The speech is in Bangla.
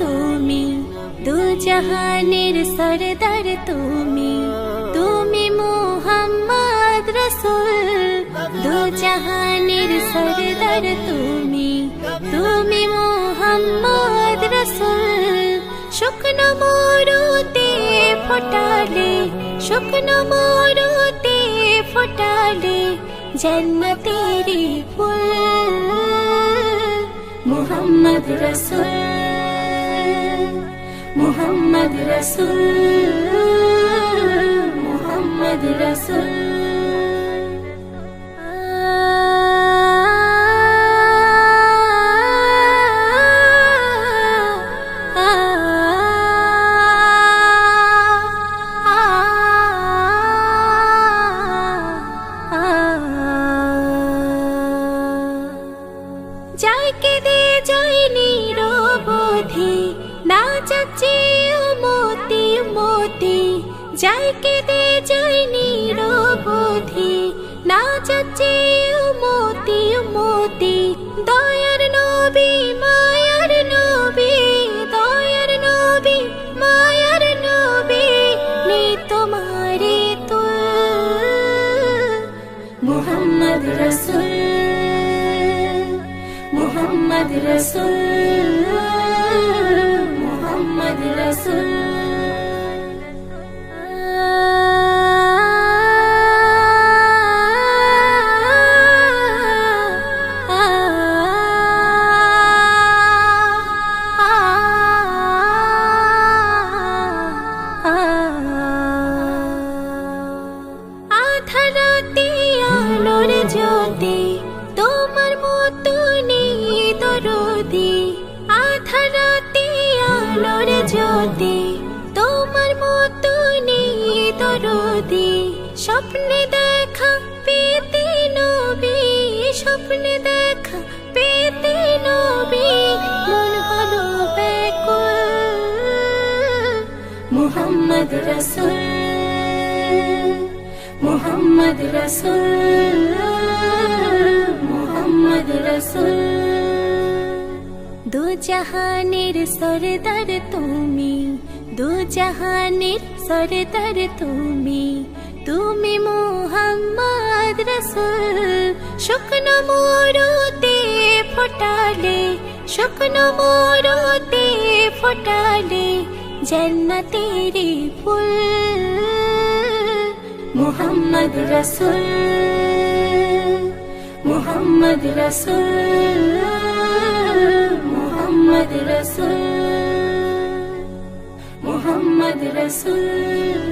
তুমি দু জাহানের সরদার তুমি তুমি মোহাম্মদ রসুল দু জাহানের সরদার তুমি তুমি মোহাম্মদ রসুল। শুকনো মরুতে ফোটালে, শুকনো মরুতে ফোটালে, জন্নতেরি ফুল। মোহাম্মদ রসুল মোহাম্মদ রসুল মোহাম্মদ রসুল। যাইকে যাচ্ছে মতি মতি যাইকে দে যাইনি রোবধি না যাচ্ছে মতি মতি, দয়ার নবী, মায়ার নবী, দয়ার নবী, মায়ার নবী নে তোমারে তো মোহাম্মদ রসুল মোহাম্মদ রসুল। মোহাম্মদ রসুল জ্যোতি তোমার মতো নেই দরদি আধারাতে আলোর জ্যোতি তোমার মতো নেই দরদি। স্বপ্নে দেখা পেতে নবী, স্বপ্নে দেখা পেতে নবী। মন হলো ব্যাকুল, মোহাম্মদ রসুল মোহাম্মদ রসুল মোহাম্মদ রসুল। দু জাহানের সরদার তুমি দু জাহানের সরদার তুমি। তুমি মোহাম্মদ রসুল, শুকনো মরুতে ফোটালে, শুকনো মরুতে ফোটালে জন্নতেরি ফুল। মোহাম্মদ রসুল মোহাম্মদ রসুল। মোহাম্মদ রসুল মোহাম্মদ রসুল